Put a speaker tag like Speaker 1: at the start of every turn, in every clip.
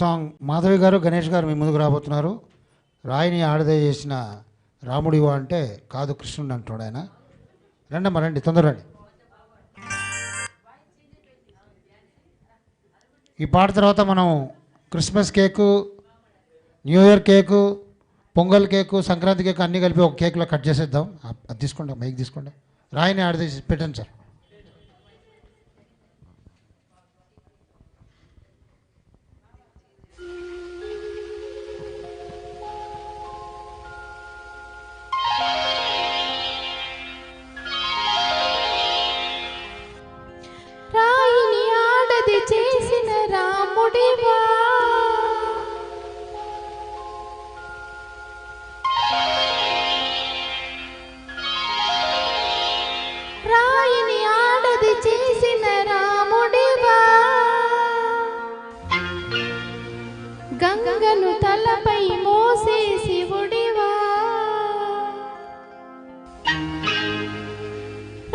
Speaker 1: Song Madhavi గారు గణేష్ గారు మీ ముందుకు రాబోతున్నారు. రాయిని ఆడదే చేసిన రాముడివా అంటే కాదు కృష్ణుడు అంటున్నాడు ఆయన. రండమ్మా రండి తొందర రండి. ఈ పాట తర్వాత మనం Christmas cake New Year cake Pongal cake Sankranti cake అన్నీ కలిపి ఒక కేక్లో కట్ చేసేద్దాం. అది తీసుకోండి మైక్ తీసుకోండి. రాయిని ఆడదే పెట్టండి సార్.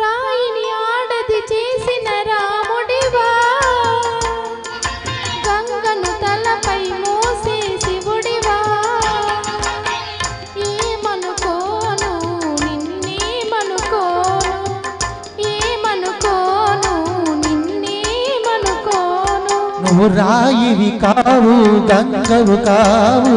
Speaker 2: రాయిని ఆడది చేసిన రాముడివా? గంగను తలపై మోసే శివుడివా? ఏమనుకోను నిన్నేమనుకోను? ఏమనుకోను నిన్నేమనుకోను?
Speaker 1: నువ్వు రాయివి కావు గంగవు కావు.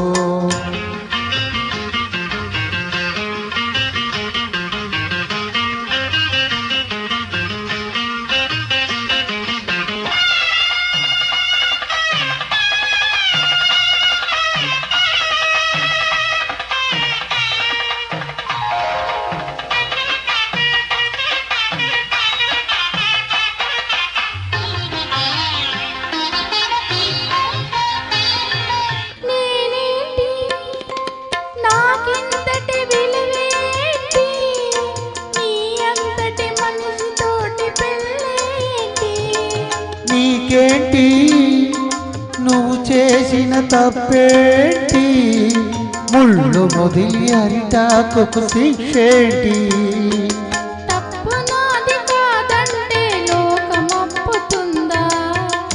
Speaker 1: నీకేంటి? నువ్వు చేసిన తప్పేంటి? ముళ్ళు మొదిలి అరిటాకు శిక్షేంటి?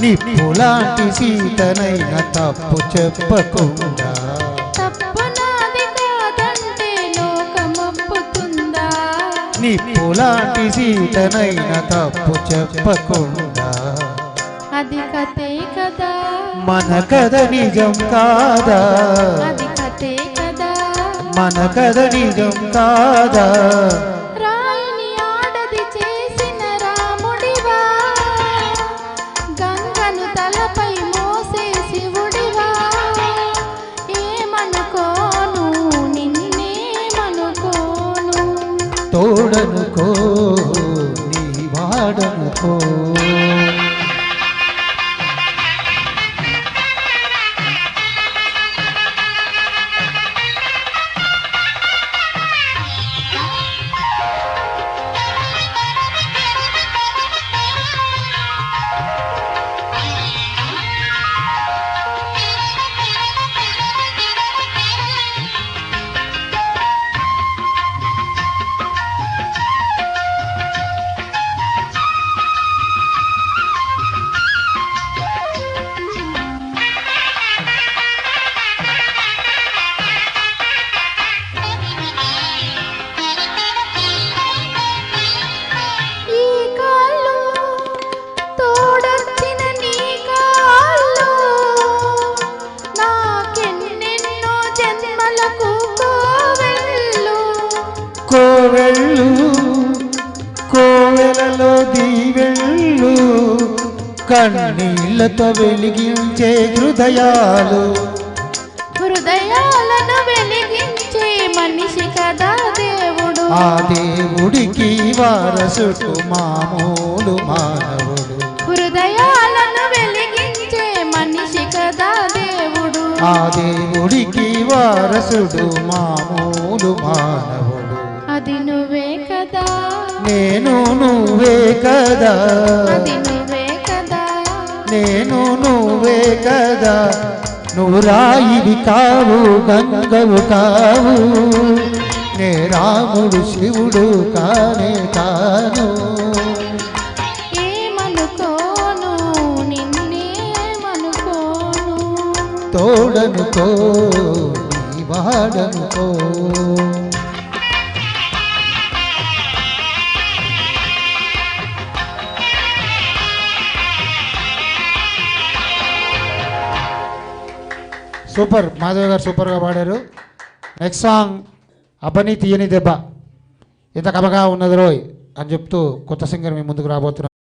Speaker 1: నిప్పులాంటి సీతనైన తప్పు చెప్పకుండా. నిప్పులాంటి సీతనైన తప్పు చెప్పకుండా.
Speaker 2: అది కథే కదా.
Speaker 1: మన కథ నిజం కాదా?
Speaker 2: అది కథే కదా.
Speaker 1: మన కథ నిజం కాదా?
Speaker 2: రాయిని ఆడది చేసిన రాముడివా? గంగను తలపై మోసే శివుడివా? ఏమనుకోను నిన్నేమనుకోను?
Speaker 1: తోడనుకో నీ వాడనుకో.
Speaker 2: కోవెళ్ళు
Speaker 1: కోవెలలో దీవెళ్ళు కన్నీళ్ళతో వెలిగించే హృదయాలు.
Speaker 2: హృదయాలను వెలిగించే మనిషి కదా దేవుడు.
Speaker 1: ఆ దేవుడికి వారసుడు మామూలు మానవుడు.
Speaker 2: హృదయాలను వెలిగించే మనిషి కదా దేవుడు.
Speaker 1: ఆ దేవుడికి వారసుడు మామూలు మానవుడు.
Speaker 2: అది నువ్వే కదా.
Speaker 1: నేను నువ్వే కదా.
Speaker 2: అది నువ్వే కదా.
Speaker 1: నేను నువ్వే కదా. నువ్వు రాయివి కావు గంగవు కావు. నే రాముడు శివుడు కానే కాను
Speaker 2: ఏమనుకోను నిన్నేమనుకోను
Speaker 1: తోడనుకో నీ వాడనుకో. సూపర్. మాధవ్ గారు సూపర్గా పాడారు. నెక్స్ట్ సాంగ్ అపని తీయని దెబ్బ. ఎంత కమగా ఉన్నది రోయ్ అని చెప్తూ కొత్త సింగర్ మీ ముందుకు రాబోతున్నారు.